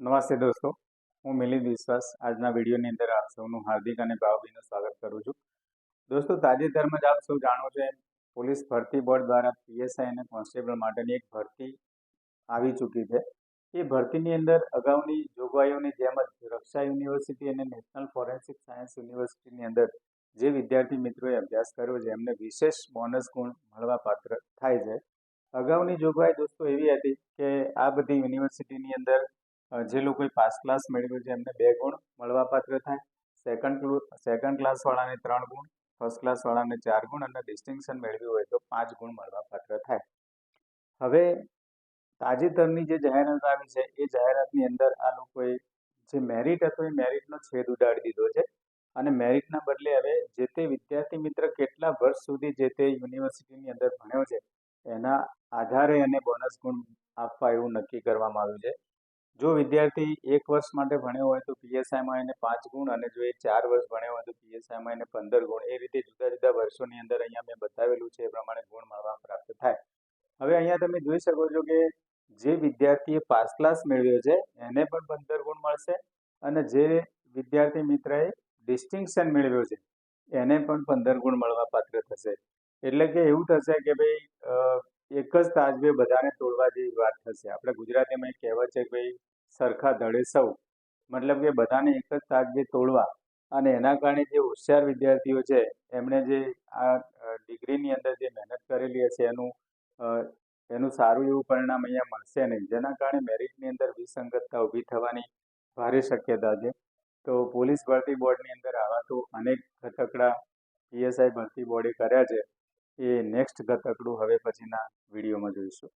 નમસ્તે દોસ્તો, હું મિલિંદ વિશ્વાસ. આજના વિડીયોની અંદર આપ સૌનું હાર્દિક અને ભાવભીનું સ્વાગત કરું છું. દોસ્તો, તાજેતરમાં જ આપ સૌ જાણો છો એમ, પોલીસ ભરતી બોર્ડ દ્વારા પીએસઆઈ અને કોન્સ્ટેબલ માટેની એક ભરતી આવી ચૂકી છે. એ ભરતીની અંદર અગાઉની જોગવાઈઓની જેમ જ રક્ષા યુનિવર્સિટી અને નેશનલ ફોરેન્સિક સાયન્સ યુનિવર્સિટીની અંદર જે વિદ્યાર્થી મિત્રોએ અભ્યાસ કર્યો છે, એમને વિશેષ બોનસ ગુણ મળવા પાત્ર થાય છે. અગાઉની જોગવાઈ દોસ્તો એવી હતી કે આ બધી યુનિવર્સિટીની અંદર જે લોકોએ પાસ ક્લાસ મેળવ્યો છે, એમને બે ગુણ મળવાપાત્ર થાય. સેકન્ડ સેકન્ડ ક્લાસવાળાને ત્રણ ગુણ ફર્સ્ટ ક્લાસવાળાને ચાર ગુણ અને ડિસ્ટિંક્શન મેળવ્યું હોય તો પાંચ ગુણ મળવાપાત્ર થાય. હવે, તાજેતરની જે જાહેરાત આવી છે, એ જાહેરાતની અંદર આ લોકોએ જે મેરિટ હતો, એ મેરિટનો છેદ ઉડાડી દીધો છે. અને મેરિટના બદલે હવે જે તે વિદ્યાર્થી મિત્ર કેટલા વર્ષ સુધી જે તે યુનિવર્સિટીની અંદર ભણ્યો છે, એના આધારે એને બોનસ ગુણ આપવા એવું નક્કી કરવામાં આવ્યું છે. જો વિદ્યાર્થી એક વર્ષ માટે ભણ્યો હોય તો પીએસઆઈમાં એને પાંચ ગુણ અને જો એ ચાર વર્ષ ભણ્યો હોય તો પીએસઆઈમાં એને પંદર ગુણ. એ રીતે જુદા જુદા વર્ષોની અંદર અહીંયા મેં બતાવેલું છે, એ પ્રમાણે ગુણ મળવા પ્રાપ્ત થાય. હવે અહીંયા તમે જોઈ શકો છો કે જે વિદ્યાર્થીએ પાસ ક્લાસ મેળવ્યો છે, એને પણ પંદર ગુણ મળશે અને જે વિદ્યાર્થી મિત્રએ ડિસ્ટિંક્શન મેળવ્યો છે, એને પણ પંદર ગુણ મળવા પાત્ર થશે. એટલે કે એવું થશે કે ભાઈ એક જ તાજવે બધાને તોડવા જેવી વાત થશે. આપણે ગુજરાતીમાં એક કહેવત છે કે ભાઈ, સરખા ધડે સૌ. મતલબ કે બધાને એક જ તાજવે તોડવા. અને એના કારણે જે હોશિયાર વિદ્યાર્થીઓ છે, એમણે જે આ ડિગ્રીની અંદર જે મહેનત કરેલી હશે, એનું એનું સારું એવું પરિણામ અહીંયા મળશે નહીં. જેના કારણે મેરિટની અંદર વિસંગતતા ઊભી થવાની ભારે શક્યતા છે. તો પોલીસ ભરતી બોર્ડની અંદર આવા તો અનેક ખતકડા પીએસઆઈ ભરતી બોર્ડે કર્યા છે. એ નેક્સ્ટ ઘટકડું હવે પછીના વિડીયોમાં જોઈશું.